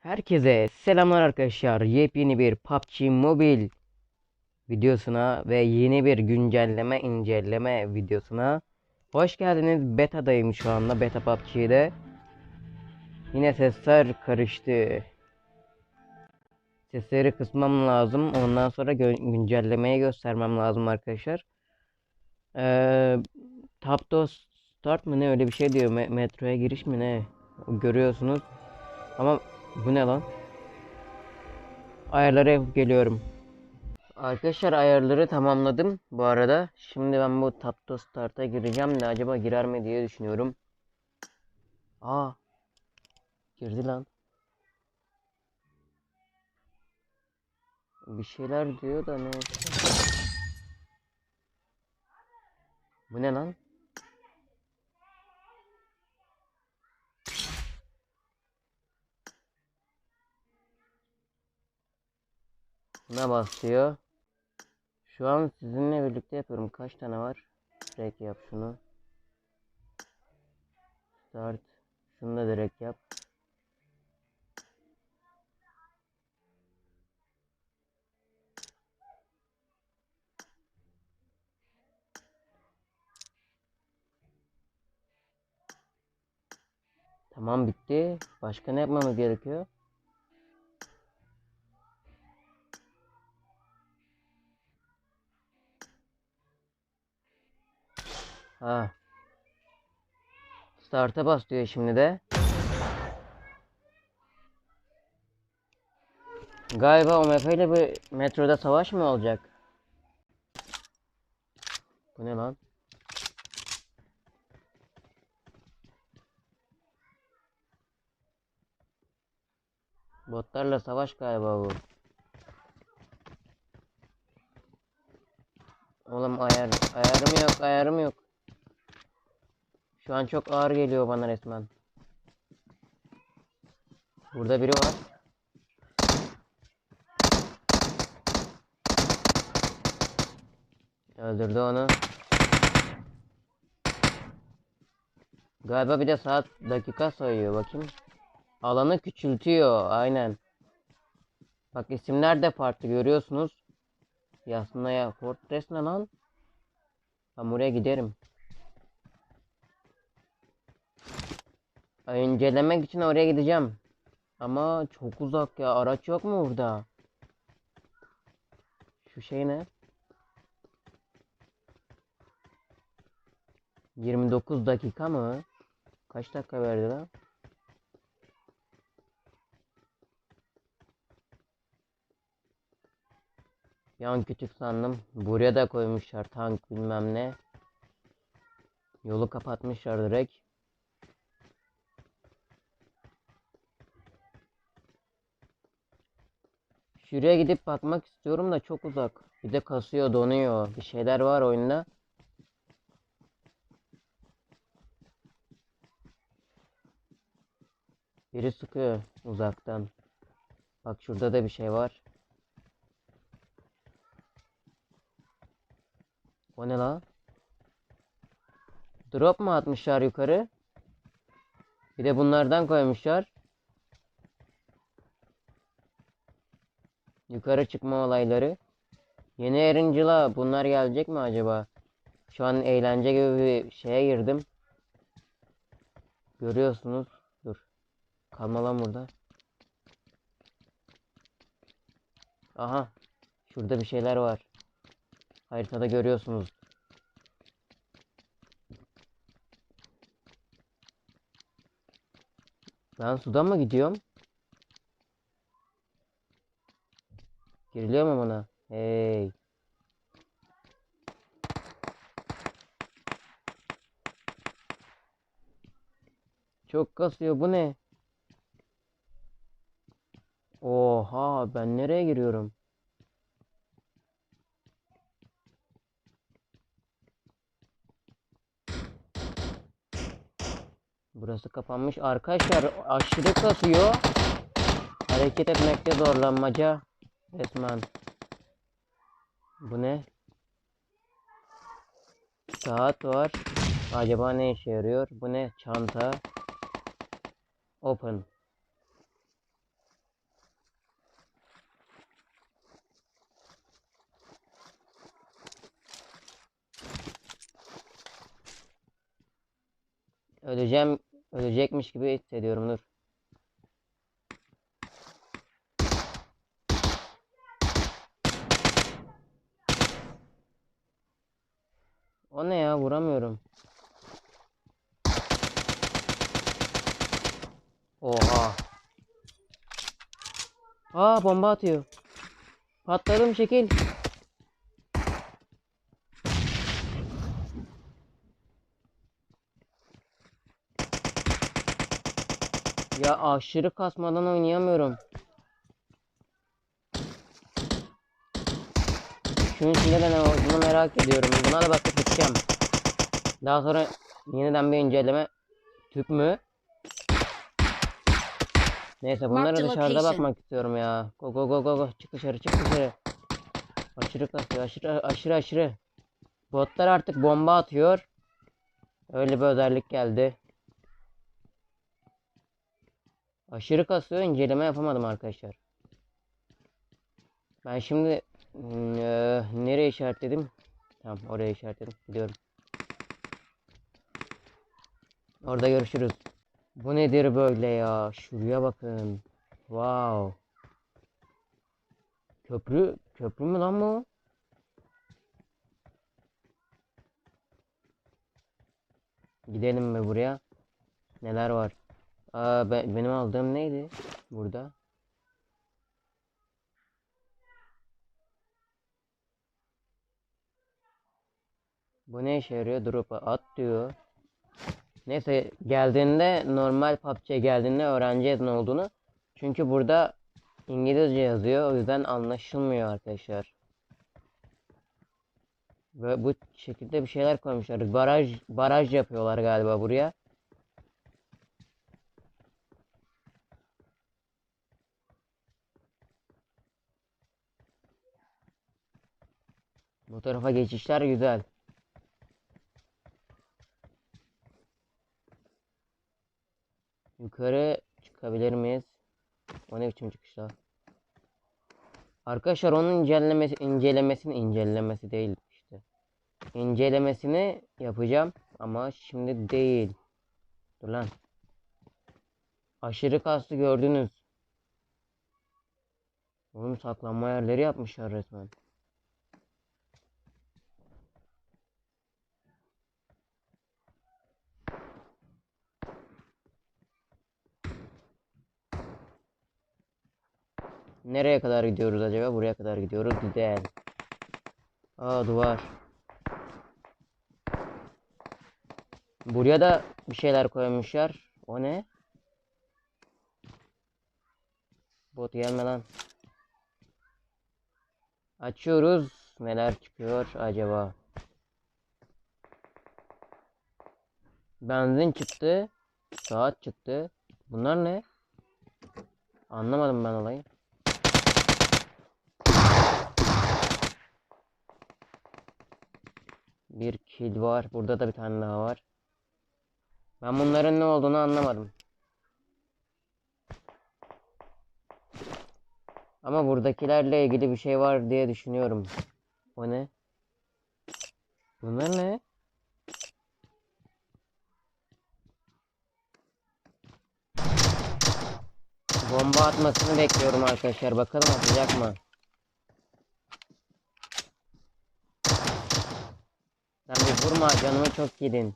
Herkese selamlar arkadaşlar. Yepyeni bir PUBG Mobile videosuna ve yeni bir güncelleme inceleme videosuna hoş geldiniz. Beta'dayım şu anda. Beta PUBG'de. Yine sesler karıştı. Sesleri kısmam lazım. Ondan sonra gö- güncellemeyi göstermem lazım arkadaşlar. Ee, Tap to Start mı ne öyle bir şey diyor. Me- metroya giriş mi ne? Görüyorsunuz. Ama bu ne lan? Ayarlara geliyorum. Arkadaşlar ayarları tamamladım bu arada. Şimdi ben bu Tap to Start'a gireceğim de acaba girer mi diye düşünüyorum. Aa. Girdi lan. Bir şeyler diyor da ne? Bu ne lan? Buna basıyor. Şu an sizinle birlikte yapıyorum. Kaç tane var? Direkt yap şunu. Start. Şunu da direkt yap. Tamam bitti. Başka ne yapmamız gerekiyor? Ha. Start'a bas diyor şimdi de. Galiba OMF ile bir metroda savaş mı olacak? Bu ne lan? Botlarla savaş galiba bu. Oğlum ayar ayarım yok ayarım yok. Şu an çok ağır geliyor bana resmen. Burada biri var. Öldürdü onu. Galiba bir de saat dakika sayıyor bakayım. Alanı küçültüyor aynen. Bak isimler de farklı görüyorsunuz. Aslında ya Fortress ne lan? Ben buraya giderim. İncelemek için oraya gideceğim. Ama çok uzak ya. Araç yok mu burada? Şu şey ne? 29 dakika mı? Kaç dakika verdi lan? Yan kütük sandım. Buraya da koymuşlar tank bilmem ne. Yolu kapatmışlar direkt. Şuraya gidip bakmak istiyorum da çok uzak. Bir de kasıyor, donuyor. Bir şeyler var oyunda. Biri sıkıyor uzaktan. Bak şurada da bir şey var. O ne la? Drop mu atmışlar yukarı? Bir de bunlardan koymuşlar. Yukarı çıkma olayları. Yeni Erincil'a bunlar gelecek mi acaba? Şu an eğlence gibi bir şeye girdim. Görüyorsunuz. Dur. Kalma burada. Aha. Şurada bir şeyler var. Haritada görüyorsunuz. Ben sudan mı gidiyorum? Giriliyor mu buna? Hey. Çok kasıyor. Bu ne? Oha ben nereye giriyorum? Burası kapanmış. Arkadaşlar aşırı kasıyor. Hareket etmekte zorlanmaca. Batman. Bu ne? Saat var. Acaba ne işe yarıyor? Bu ne? Çanta. Open. Öleceğim, ölecekmiş gibi hissediyorum dur. O ne ya vuramıyorum. Oha. Aa bomba atıyor. Patladım şekil. Ya aşırı kasmadan oynayamıyorum. Şunun içinde de ne olduğunu merak ediyorum. Buna da bakıp gideceğim. Daha sonra yeniden bir inceleme. Tüp mü? Neyse bunlara dışarıda bakmak istiyorum ya. Go go go go go. Çık dışarı çık dışarı. Aşırı kasıyor aşırı aşırı aşırı. Botlar artık bomba atıyor. Öyle bir özellik geldi. Aşırı kasıyor inceleme yapamadım arkadaşlar. Ben şimdi eee, nereye işaretledim? Tamam oraya işaretledim. Gidiyorum. Orada görüşürüz. Bu nedir böyle ya? Şuraya bakın. Wow. Köprü, köprü mü lan bu? Gidelim mi buraya? Neler var? Aa, be- benim aldığım neydi? Burada. Bu ne işe yarıyor? Drop at diyor. Neyse geldiğinde normal PUBG'ye geldiğinde öğreneceğiz ne olduğunu. Çünkü burada İngilizce yazıyor. O yüzden anlaşılmıyor arkadaşlar. Ve bu şekilde bir şeyler koymuşlar. Baraj baraj yapıyorlar galiba buraya. Bu tarafa geçişler güzel. Yukarı çıkabilir miyiz? O ne biçim çıkışlar? Arkadaşlar onun incelemesi incelemesini incelemesi değil işte. İncelemesini yapacağım ama şimdi değil. Dur lan. Aşırı kaslı gördünüz. Oğlum saklanma yerleri yapmışlar resmen. Nereye kadar gidiyoruz acaba? Buraya kadar gidiyoruz. Güzel. Aa duvar. Buraya da bir şeyler koymuşlar. O ne? Bot gelme lan. Açıyoruz. Neler çıkıyor acaba? Benzin çıktı. Saat çıktı. Bunlar ne? Anlamadım ben olayı. Bir kill var. Burada da bir tane daha var. Ben bunların ne olduğunu anlamadım. Ama buradakilerle ilgili bir şey var diye düşünüyorum. O ne? Bunlar ne? Bomba atmasını bekliyorum arkadaşlar. Bakalım atacak mı? Sen bir vurma canımı çok yedin.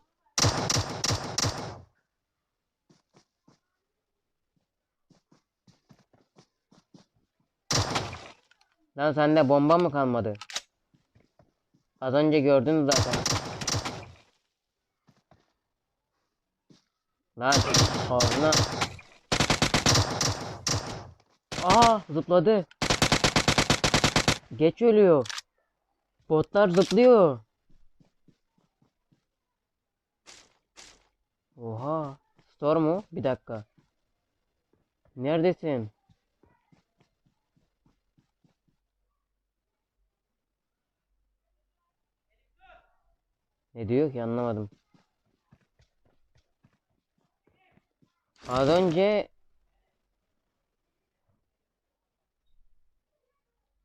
Lan sende bomba mı kalmadı? Az önce gördün zaten. Lan ağzına. Aa zıpladı. Geç ölüyor. Botlar zıplıyor. Oha. Store mu? Bir dakika. Neredesin? Ne diyor ki anlamadım. Az önce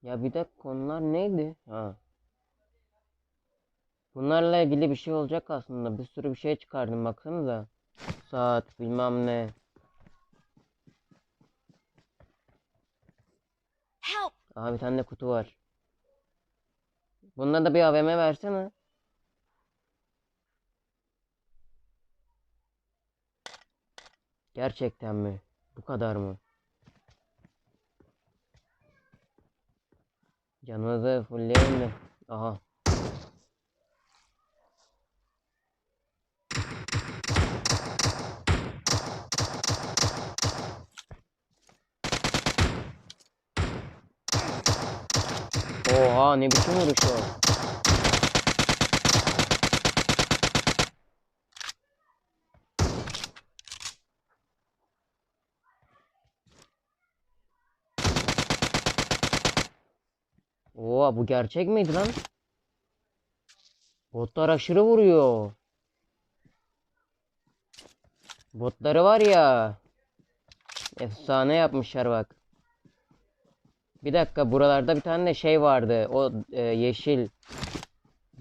Ya bir dakika konular neydi? Ha. Bunlarla ilgili bir şey olacak aslında. Bir sürü bir şey çıkardım baksanıza. Saat bilmem ne. Help! Aha bir tane de kutu var. Bundan da bir AVM versene. Gerçekten mi? Bu kadar mı? Canımızı fullleyelim mi? Aha. Oha ne biçim vuruş o? Oha bu gerçek miydi lan? Botlar aşırı vuruyor. Botları var ya. Efsane yapmışlar bak. Bir dakika buralarda bir tane şey vardı. O e, yeşil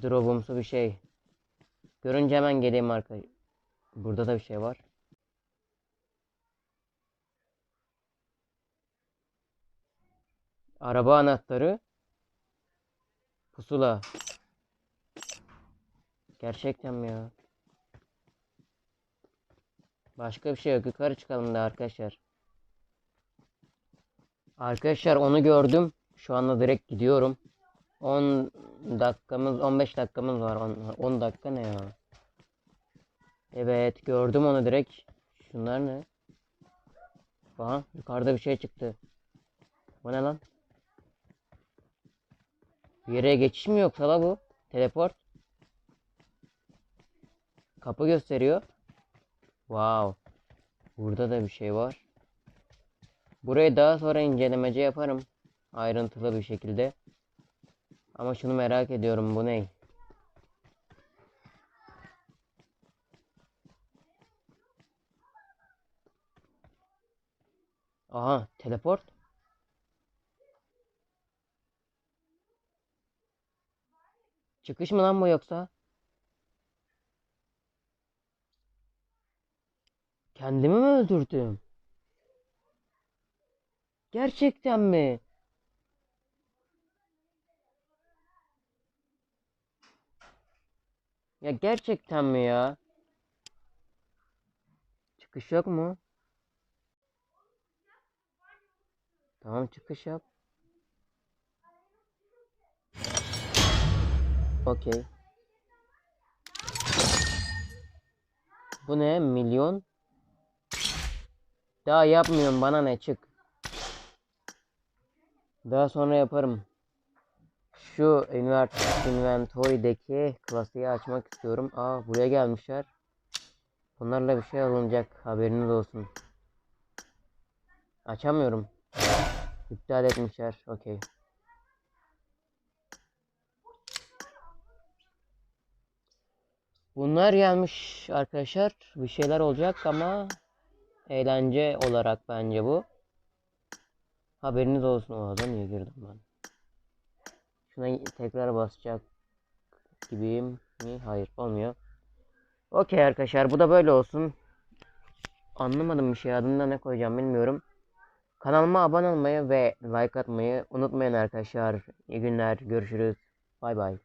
drop'umsu bir şey. Görünce hemen geleyim arka. Burada da bir şey var. Araba anahtarı. Pusula. Gerçekten mi ya? Başka bir şey yok. Yukarı çıkalım da arkadaşlar. Arkadaşlar onu gördüm. Şu anda direkt gidiyorum. 10 dakikamız 15 dakikamız var. 10, 10 dakika ne ya? Evet gördüm onu direkt. Şunlar ne? Aha yukarıda bir şey çıktı. Bu ne lan? Bir yere geçiş mi yoksa la bu? Teleport. Kapı gösteriyor. Wow. Burada da bir şey var. Burayı daha sonra incelemece yaparım. Ayrıntılı bir şekilde. Ama şunu merak ediyorum bu ne? Aha teleport. Çıkış mı lan bu yoksa? Kendimi mi öldürdüm? Gerçekten mi? Ya gerçekten mi ya? Çıkış yok mu? Tamam çıkış yap. Okey. Bu ne? Milyon? Daha yapmıyorum bana ne çık. Daha sonra yaparım. Şu inventory'deki klasiği açmak istiyorum. Aa buraya gelmişler. Bunlarla bir şey alınacak. Haberiniz olsun. Açamıyorum. İptal etmişler. Okey. Bunlar gelmiş arkadaşlar. Bir şeyler olacak ama eğlence olarak bence bu. Haberiniz olsun. O adam niye girdim ben? Şuna tekrar basacak gibiyim mi? Hayır olmuyor. Okey arkadaşlar bu da böyle olsun. Anlamadım bir şey adında ne koyacağım bilmiyorum. Kanalıma abone olmayı ve like atmayı unutmayın arkadaşlar. İyi günler görüşürüz. Bay bay.